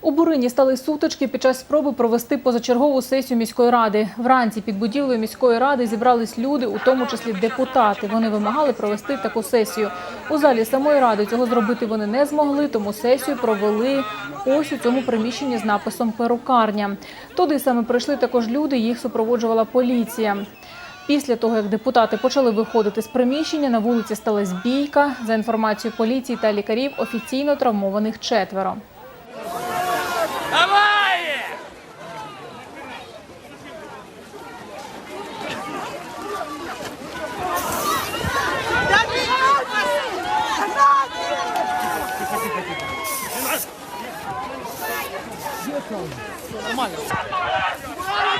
У Бурині стали сутички під час спроби провести позачергову сесію міської ради. Вранці під будівлею міської ради зібрались люди, у тому числі депутати. Вони вимагали провести таку сесію. У залі самої ради цього зробити вони не змогли, тому сесію провели ось у цьому приміщенні з написом «Перукарня». Туди саме прийшли також люди, їх супроводжувала поліція. Після того, як депутати почали виходити з приміщення, на вулиці сталася бійка. За інформацією поліції та лікарів, офіційно травмованих четверо. Давай!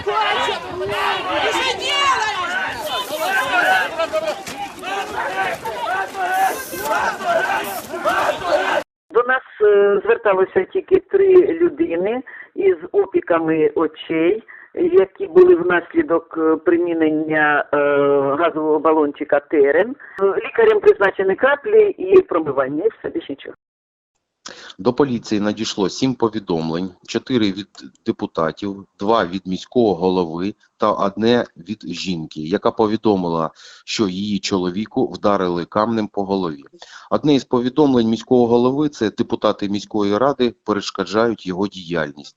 Ты что делаешь? До нас е, зверталося тільки три людини із опіками очей, які були внаслідок е, примінення е, газового балончика терен. Е, Лікарем призначені каплі і промивання. І все більше нічого. До поліції надійшло сім повідомлень: чотири від депутатів, два від міського голови та одне від жінки, яка повідомила, що її чоловіку вдарили камнем по голові. Одне із повідомлень міського голови це депутати міської ради перешкоджають його діяльність.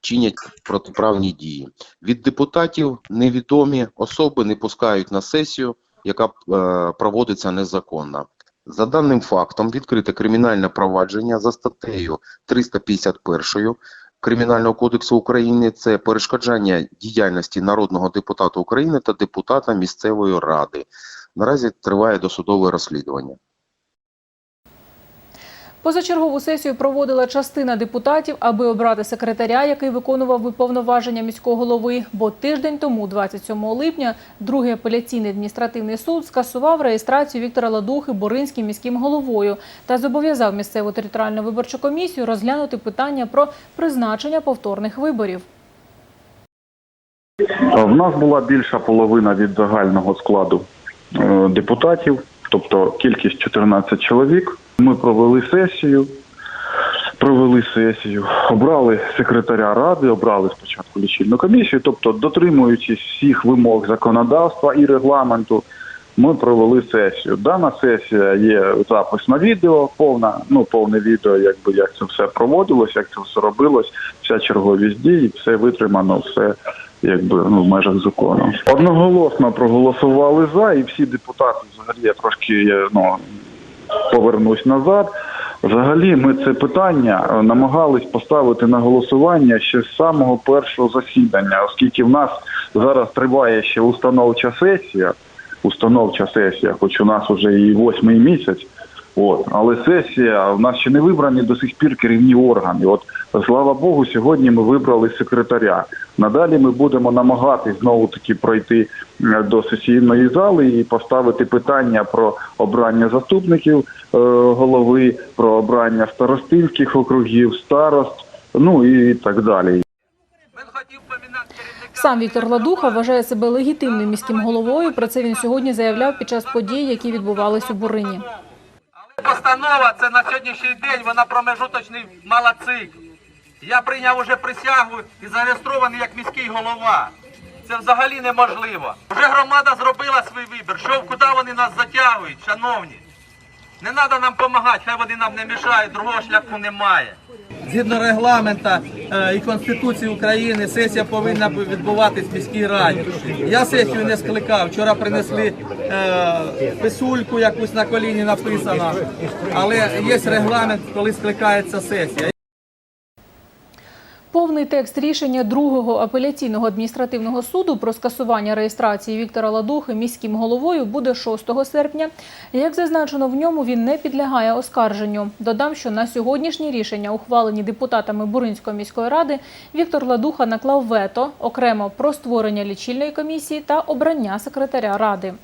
Чинять протиправні дії від депутатів. Невідомі особи не пускають на сесію, яка е, проводиться незаконно. За даним фактом відкрите кримінальне провадження за статтею 351 Кримінального кодексу України це перешкоджання діяльності народного депутата України та депутата місцевої ради. Наразі триває досудове розслідування. Позачергову сесію проводила частина депутатів, аби обрати секретаря, який виконував би повноваження міського голови. Бо тиждень тому, 27 липня, другий апеляційний адміністративний суд скасував реєстрацію Віктора Ладухи Боринським міським головою та зобов'язав місцеву територіальну виборчу комісію розглянути питання про призначення повторних виборів. В нас була більша половина від загального складу е, депутатів, тобто кількість 14 чоловік. Ми провели сесію, провели сесію, обрали секретаря ради, обрали спочатку лічильну комісію, тобто дотримуючись всіх вимог законодавства і регламенту. Ми провели сесію. Дана сесія є запис на відео, повна, ну повне відео, якби як це все проводилось, як це все робилось, вся черговість дій, все витримано, все якби ну в межах закону. Одноголосно проголосували за, і всі депутати взагалі я трошки ну повернусь назад. Взагалі, ми це питання е, намагались поставити на голосування ще з самого першого засідання, оскільки в нас зараз триває ще установча сесія. Установча сесія, хоч у нас вже і восьмий місяць. От, але сесія в нас ще не вибрані до сих пір керівні органи. От слава Богу, сьогодні ми вибрали секретаря. Надалі ми будемо намагатись знову таки пройти е, до сесійної зали і поставити питання про обрання заступників е, голови, про обрання старостинських округів, старост, ну і так далі. Сам Віктор Ладуха вважає себе легітимним міським головою. Про це він сьогодні заявляв під час подій, які відбувались у Бурині. Постанова це на сьогоднішній день, вона промежуточний малоцик. Я прийняв уже присягу і зареєстрований як міський голова. Це взагалі неможливо. Вже громада зробила свій вибір. Що, куди вони нас затягують, шановні? Не треба нам допомагати, хай вони нам не мішають, другого шляху немає. Згідно регламента е, і Конституції України, сесія повинна відбуватись в міській раді. Я сесію не скликав. Вчора принесли е, писульку якусь на коліні написано. Але є регламент, коли скликається сесія. Повний текст рішення другого апеляційного адміністративного суду про скасування реєстрації Віктора Ладухи міським головою буде 6 серпня. Як зазначено в ньому, він не підлягає оскарженню. Додам, що на сьогоднішні рішення, ухвалені депутатами Буринської міської ради, Віктор Ладуха наклав вето окремо про створення лічильної комісії та обрання секретаря ради.